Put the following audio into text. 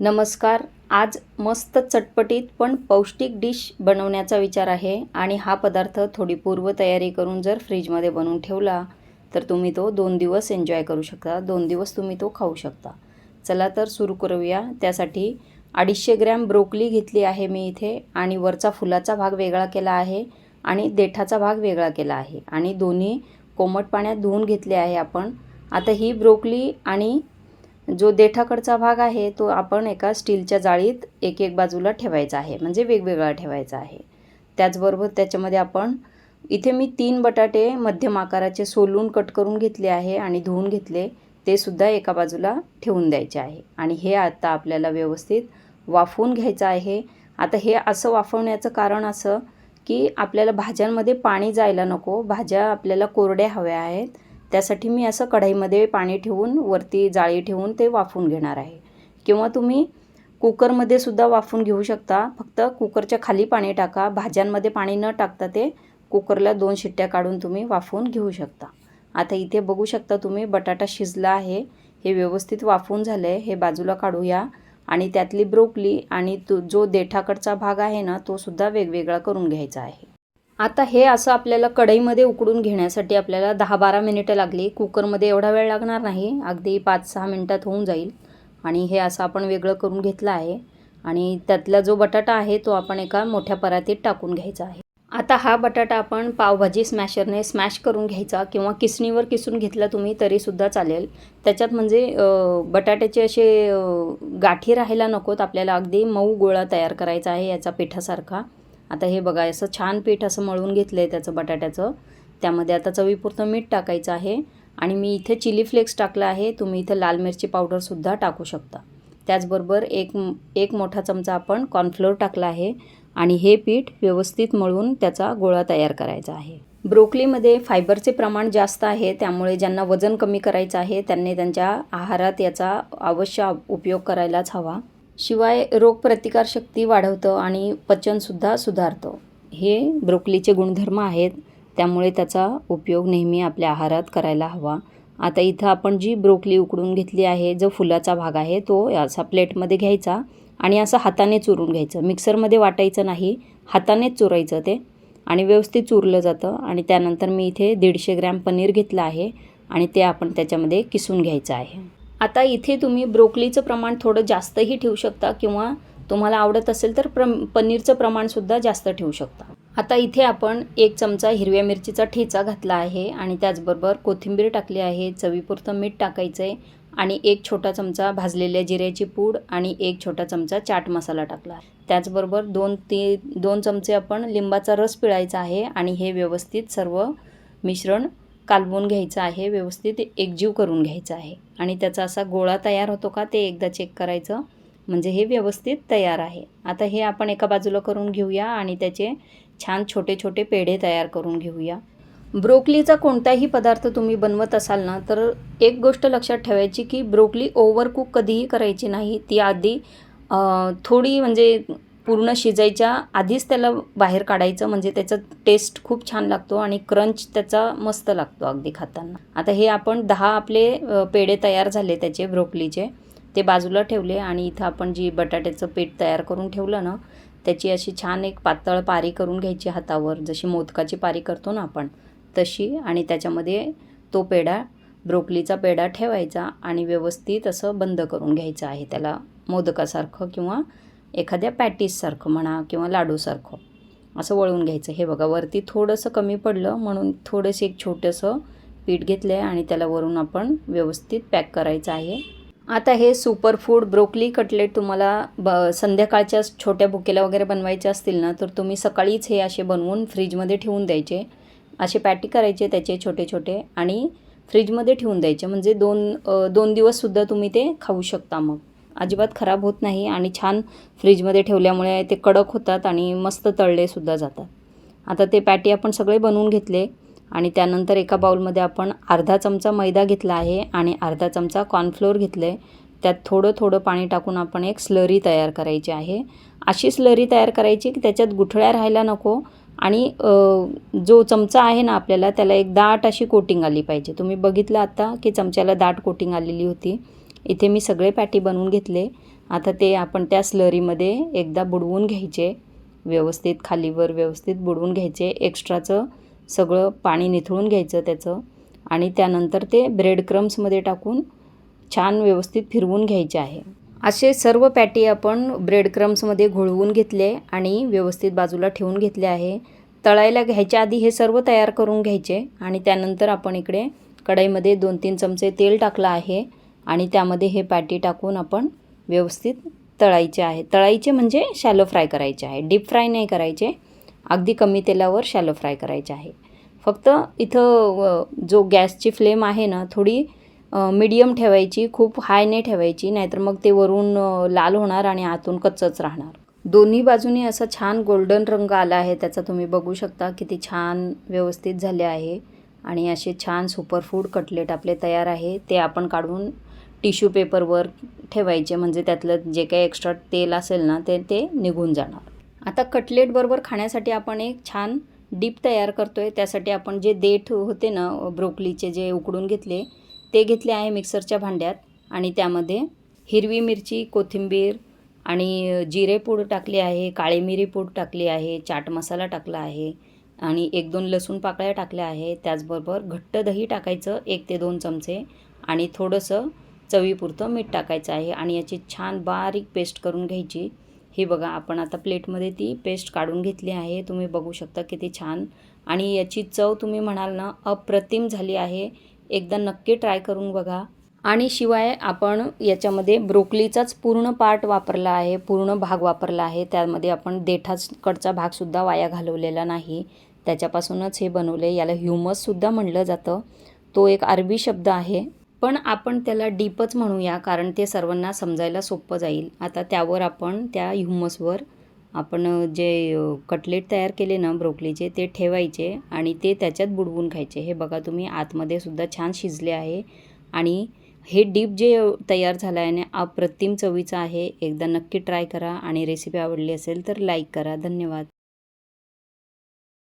नमस्कार. आज मस्त चटपटीत पण पौष्टिक डिश बनवण्याचा विचार आहे आणि हा पदार्थ थोडी पूर्वतयारी करून जर फ्रीजमध्ये बनवून ठेवला तर तुम्ही तो दोन दिवस एन्जॉय करू शकता. दोन दिवस तुम्ही तो खाऊ शकता. चला तर सुरू करूया. त्यासाठी अडीचशे ग्रॅम ब्रोकली घेतली आहे मी इथे आणि वरचा फुलाचा भाग वेगळा केला आहे आणि देठाचा भाग वेगळा केला आहे. आणि दोन्ही कोमट पाण्यात धुवून घेतले आहे आपण. आता ही ब्रोकली आणि जो देठाकडचा भाग आहे तो आपण एका स्टीलच्या जाळीत एक एक बाजूला ठेवायचा आहे. म्हणजे वेगवेगळा ठेवायचा आहे. त्याचबरोबर त्याच्यामध्ये आपण इथे मी तीन बटाटे मध्यम आकाराचे सोलून कट करून घेतले आहे आणि धुवून घेतले ते सुद्धा एका बाजूला ठेवून द्यायचे आहे. आणि हे आता आपल्याला व्यवस्थित वाफवून घ्यायचं आहे. आता हे असं वाफवण्याचं कारण असं की आपल्याला भाज्यांमध्ये पाणी जायला नको. भाज्या आपल्याला कोरड्या हव्या आहेत. त्यासाठी मी असं कढईमध्ये पाणी ठेवून वरती जाळी ठेवून ते वाफून घेणार आहे. किंवा तुम्ही कुकरमध्ये सुद्धा वाफून घेऊ शकता. फक्त कुकरच्या खाली पाणी टाका. भाज्यांमध्ये पाणी न टाकता ते कुकरला दोन शिट्ट्या काढून तुम्ही वाफवून घेऊ शकता. आता इथे बघू शकता तुम्ही बटाटा शिजला आहे. हे व्यवस्थित वाफून झालं आहे हे बाजूला काढूया. आणि त्यातली ब्रोकली आणि तो जो देठाकडचा भाग आहे ना तो सुद्धा वेगवेगळा करून घ्यायचा आहे. आता हे असं आपल्याला कढईमध्ये उकडून घेण्यासाठी आपल्याला दहा बारा मिनिटं लागली. कुकरमध्ये एवढा वेळ लागणार नाही. अगदी पाच सहा मिनटात होऊन जाईल. आणि हे असं आपण वेगळं करून घेतलं आहे. आणि त्यातला जो बटाटा आहे तो आपण एका मोठ्या परातीत टाकून घ्यायचा आहे. आता हा बटाटा आपण पावभाजी स्मॅशरने स्मॅश करून घ्यायचा किंवा किसणीवर किसून घेतला तुम्ही तरीसुद्धा चालेल. त्याच्यात म्हणजे बटाट्याचे असे गाठी राहायला नकोत. आपल्याला अगदी मऊ गोळा तयार करायचा आहे याचा पिठासारखा. आता हे बघा असं छान पीठ असं मळून घेतलं आहे त्याचं बटाट्याचं. त्यामध्ये आता चवीपुरतं मीठ टाकायचं आहे आणि मी इथे चिली फ्लेक्स टाकलं आहे. तुम्ही इथं लाल मिरची पावडरसुद्धा टाकू शकता. त्याचबरोबर एक एक मोठा चमचा आपण कॉर्नफ्लोअर टाकला आहे आणि हे पीठ व्यवस्थित मळून त्याचा गोळा तयार करायचा आहे. ब्रोकलीमध्ये फायबरचे प्रमाण जास्त आहे त्यामुळे ज्यांना वजन कमी करायचं आहे त्यांनी त्यांच्या आहारात याचा अवश्य उपयोग करायलाच हवा. शिवाय रोगप्रतिकारशक्ती वाढवतं आणि पचनसुद्धा सुधारतं. हे ब्रोकलीचे गुणधर्म आहेत त्यामुळे त्याचा उपयोग नेहमी आपल्या आहारात करायला हवा. आता इथं आपण जी ब्रोकली उकडून घेतली आहे जो फुलाचा भाग आहे तो असा प्लेटमध्ये घ्यायचा आणि असं हाताने चुरून घ्यायचं. मिक्सरमध्ये वाटायचं नाही हातानेच चुरायचं ते आणि व्यवस्थित चुरलं जातं आणि त्यानंतर मी इथे दीडशे ग्रॅम पनीर घेतलं आहे आणि ते आपण त्याच्यामध्ये किसून घ्यायचं आहे. आता इथे तुम्ही ब्रोकलीचं प्रमाण थोडं जास्तही ठेवू शकता किंवा तुम्हाला आवडत असेल तर प्र पनीरचं प्रमाणसुद्धा जास्त ठेवू शकता. आता इथे आपण एक चमचा हिरव्या मिरचीचा ठेचा घातला आहे आणि त्याचबरोबर कोथिंबीर टाकली आहे चवीपुरतं मीठ टाकायचं आहे आणि एक छोटा चमचा भाजलेल्या जिऱ्याची पूड आणि एक छोटा चमचा चाट मसाला टाकला. त्याचबरोबर दोन ते दोन चमचे आपण लिंबाचा रस पिळायचा आहे आणि हे व्यवस्थित सर्व मिश्रण कालवून घ्यायचं आहे व्यवस्थित एकजीव करून घ्यायचं आहे. आणि त्याचा असा गोळा तयार होतो का ते एकदा चेक करायचं. म्हणजे हे व्यवस्थित तयार आहे. आता हे आपण एका बाजूला करून घेऊया आणि त्याचे छान छोटे छोटे पेढे तयार करून घेऊया. ब्रोकलीचा कोणताही पदार्थ तुम्ही बनवत असाल ना तर एक गोष्ट लक्षात ठेवायची की ब्रोकली ओव्हरकुक कधीही करायची नाही. ती आधी थोडी म्हणजे पूर्ण शिजायच्या आधीच त्याला बाहेर काढायचं म्हणजे त्याचा टेस्ट खूप छान लागतो आणि क्रंच त्याचा मस्त लागतो अगदी खाताना. आता हे आपण दहा आपले पेढे तयार झाले त्याचे ब्रोकलीचे ते बाजूला ठेवले आणि इथं आपण जी बटाट्याचं पीठ तयार करून ठेवलं ना त्याची अशी छान एक पातळ पारी करून घ्यायची हातावर. जशी मोदकाची पारी करतो ना आपण तशी. आणि त्याच्यामध्ये तो पेढा ब्रोकलीचा पेढा ठेवायचा आणि व्यवस्थित असं बंद करून घ्यायचं आहे. त्याला मोदकासारखं किंवा एखाद्या पॅटीससारखं म्हणा किंवा लाडूसारखं असं वळून घ्यायचं. हे बघा वरती थोडंसं कमी पडलं म्हणून थोडंसं एक छोटंसं पीठ घेतलं आहे आणि त्याला वरून आपण व्यवस्थित पॅक करायचं आहे. आता हे सुपर फूड ब्रोकली कटलेट तुम्हाला ब संध्याकाळच्या छोट्या बुकेला वगैरे बनवायचे असतील ना तर तुम्ही सकाळीच हे असे बनवून फ्रीजमध्ये ठेवून द्यायचे. असे पॅटी करायचे त्याचे छोटे छोटे आणि फ्रीजमध्ये ठेवून द्यायचे. म्हणजे दोन दोन दिवससुद्धा तुम्ही ते खाऊ शकता मग. अजिबात खराब होत नाही आणि छान फ्रीजमध्ये ठेवल्यामुळे ते कडक होतात आणि मस्त तळलेसुद्धा जातात. आता ते पॅटी आपण सगळे बनवून घेतले आणि त्यानंतर एका बाउलमध्ये आपण अर्धा चमचा मैदा घेतला आहे आणि अर्धा चमचा कॉर्नफ्लोअर घेतले. त्यात थोडं थोडं पाणी टाकून आपण एक स्लरी तयार करायची आहे. अशी स्लरी तयार करायची की त्याच्यात गुठळ्या राहायला नको आणि जो चमचा आहे ना आपल्याला त्याला एक दाट अशी कोटिंग आली पाहिजे. तुम्ही बघितलं आता की चमच्याला दाट कोटिंग आलेली होती. इथे मी सगळे पॅटी बनवून घेतले. आता ते आपण त्या स्लरीमध्ये एकदा बुडवून घ्यायचे. व्यवस्थित खालीवर व्यवस्थित बुडवून घ्यायचे. एक्स्ट्राचं सगळं पाणी निथळून घ्यायचं त्याचं. आणि त्यानंतर ते ब्रेड क्रम्समध्ये टाकून छान व्यवस्थित फिरवून घ्यायचे आहे. असे सर्व पॅटी आपण ब्रेड क्रम्समध्ये घोळवून घेतले आणि व्यवस्थित बाजूला ठेवून घेतले आहे. तळायला घ्यायच्या आधी हे सर्व तयार करून घ्यायचे आणि त्यानंतर आपण इकडे कढईमध्ये दोन तीन चमचे तेल टाकलं आहे. आणि त्यामध्ये हे पॅटी टाकून आपण व्यवस्थित तळायचे आहे. तळायचे म्हणजे शॅलो फ्राय करायचे आहे. डीप फ्राय नाही करायचे. अगदी कमी तेलावर शॅलो फ्राय करायचे आहे. फक्त इथं जो गॅसची फ्लेम आहे ना थोडी मीडियम ठेवायची खूप हाय नाही ठेवायची नाहीतर मग ते वरून लाल होणार आणि आतून कच्चंच राहणार. दोन्ही बाजूनी असा छान गोल्डन रंग आला आहे त्याचा तुम्ही बघू शकता किती छान व्यवस्थित झाले आहे. आणि असे छान सुपरफूड कटलेट आपले तयार आहे ते आपण काढून टिश्यू पेपरवर ठेवायचे म्हणजे त्यातलं जे काही एक्स्ट्रा तेल असेल ना ते ते निघून जाणार. आता कटलेटबरोबर खाण्यासाठी आपण एक छान डीप तयार करतो आहे त्यासाठी आपण जे देठ होते ना ब्रोकलीचे जे उकडून घेतले ते घेतले आहे मिक्सरच्या भांड्यात. आणि त्यामध्ये हिरवी मिरची कोथिंबीर आणि जिरे पूड टाकली आहे काळी मिरी पूड टाकली आहे चाट मसाला टाकला आहे आणि एक दोन लसूण पाकळ्या टाकल्या आहे. त्याचबरोबर घट्ट दही टाकायचं एक ते दोन चमचे. आणि थोडंसं चवीपुरतं मीठ टाकायचं आहे आणि याची छान बारीक पेस्ट करून घ्यायची. ही बघा आपण आता प्लेटमध्ये ती पेस्ट काढून घेतली आहे. तुम्ही बघू शकता किती छान. आणि याची चव तुम्ही म्हणाल ना अप्रतिम झाली आहे. एकदा नक्की ट्राय करून बघा. आणि शिवाय आपण याच्यामध्ये ब्रोकलीचाच पूर्ण पार्ट वापरला आहे पूर्ण भाग वापरला आहे. त्यामध्ये आपण देठाकडचा भागसुद्धा वाया घालवलेला नाही. त्याच्यापासूनच हे बनवले याला ह्युमससुद्धा म्हणलं जातं. तो एक अरबी शब्द आहे. पण आपण त्याला डीपच म्हणूया कारण ते सर्वांना समजायला सोपं जाईल. आता त्यावर आपण त्या ह्युमसवर आपण जे कटलेट तयार केले ना ब्रोकलीचे ते ठेवायचे आणि ते त्याच्यात बुडवून खायचे हे बघा तुम्ही आतमध्ये सुद्धा छान शिजले आहे आणि हे डीप जे तयार झालं आहे ना अप्रतिम चवीचं आहे. एकदा नक्की ट्राय करा आणि रेसिपी आवडली असेल तर लाईक करा. धन्यवाद.